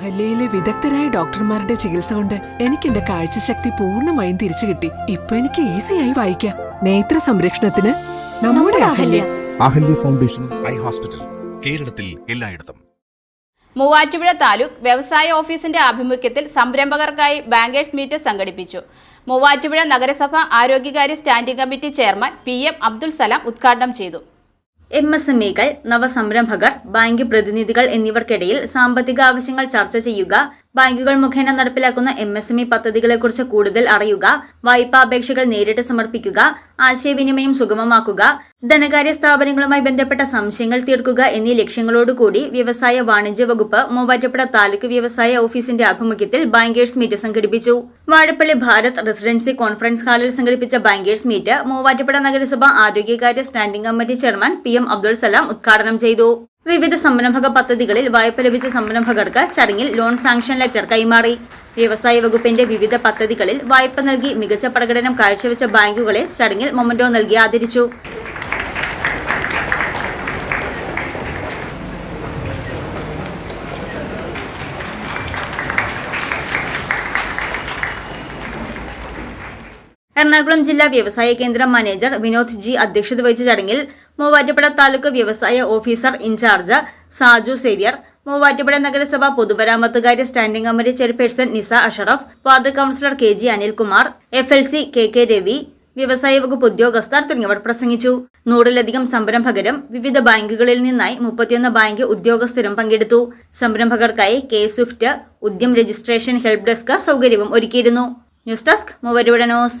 അഹല്യയിലെ വിദഗ്ധരായ ഡോക്ടർമാരുടെ ചികിത്സ കൊണ്ട് എനിക്ക് എന്റെ കാഴ്ചശക്തി പൂർണമായും തിരിച്ചു കിട്ടി. ഇപ്പൊ എനിക്ക് ഈസിയായി വായിക്കാം. നേത്ര സംരക്ഷണത്തിന് നമ്മുടെ Ahalya. Ahalya foundation eye hospital കേരളത്തിൽ എല്ലായിടത്തും. മൂവാറ്റുപുഴ താലൂക്ക് വ്യവസായ ഓഫീസിന്റെ ആഭിമുഖ്യത്തിൽ സംരംഭകർക്കായി ബാങ്കേഴ്സ് മീറ്റ് സംഘടിപ്പിച്ചു. മൂവാറ്റുപുഴ നഗരസഭ ആരോഗ്യകാര്യ standing committee chairman P M Abdul Salam ഉദ്ഘാടനം ചെയ്തു. എം എസ് എം ഇകൾ നവസംരംഭകർ ബാങ്ക് പ്രതിനിധികൾ എന്നിവർക്കിടയിൽ സാമ്പത്തിക ആവശ്യങ്ങൾ ചർച്ച ചെയ്യുക ബാങ്കുകൾ മുഖേന നടപ്പിലാക്കുന്ന എം എസ് എം ഇ പദ്ധതികളെക്കുറിച്ച് കൂടുതൽ അറിയുക വായ്പാ അപേക്ഷകൾ നേരിട്ട് സമർപ്പിക്കുക ആശയവിനിമയം സുഗമമാക്കുക ധനകാര്യ സ്ഥാപനങ്ങളുമായി ബന്ധപ്പെട്ട സംശയങ്ങൾ തീർക്കുക എന്നീ ലക്ഷ്യങ്ങളോടുകൂടി വ്യവസായ വാണിജ്യ വകുപ്പ് മൂവാറ്റുപുഴ താലൂക്ക് വ്യവസായ ഓഫീസിന്റെ ആഭിമുഖ്യത്തിൽ ബാങ്കേഴ്സ് മീറ്റ് സംഘടിപ്പിച്ചു. വാഴപ്പള്ളി ഭാരത് റെസിഡൻസി കോൺഫറൻസ് ഹാളിൽ സംഘടിപ്പിച്ച ബാങ്കേഴ്സ് മീറ്റ് മൂവാറ്റുപുഴ നഗരസഭ ആരോഗ്യകാര്യ standing committee chairman P M Abdul Salam ഉദ്ഘാടനം ചെയ്തു. വിവിധ സംരംഭക പദ്ധതികളിൽ വായ്പ ലഭിച്ച സംരംഭകർക്ക് ചടങ്ങിൽ ലോൺ സാങ്ഷൻ ലെറ്റർ കൈമാറി. വ്യവസായ വകുപ്പിന്റെ വിവിധ പദ്ധതികളിൽ വായ്പ നൽകി മികച്ച പ്രകടനം കാഴ്ചവെച്ച ബാങ്കുകളെ ചടങ്ങിൽ മൊമന്റോ നൽകി ആദരിച്ചു. എറണാകുളം ജില്ലാ വ്യവസായ കേന്ദ്രം മാനേജർ വിനോദ് ജി അധ്യക്ഷത വഹിച്ച ചടങ്ങിൽ മൂവാറ്റുപുഴ താലൂക്ക് വ്യവസായ officer in charge Saju Xavier Muvattupuzha നഗരസഭ പൊതുമരാമത്തുകാര്യ standing committee chairperson Nisa Ashraf ward councillor K G Anilkumar F L C K K Ravi വ്യവസായ വകുപ്പ് ഉദ്യോഗസ്ഥർ തുടങ്ങിയവർ പ്രസംഗിച്ചു. നൂറിലധികം സംരംഭകരും വിവിധ ബാങ്കുകളിൽ നിന്നായി മുപ്പത്തിയൊന്ന് ബാങ്ക് ഉദ്യോഗസ്ഥരും പങ്കെടുത്തു. സംരംഭകർക്കായി K swift Udyam registration help desk സൗകര്യവും ഒരുക്കിയിരുന്നു. News desk Muvattupuzha news.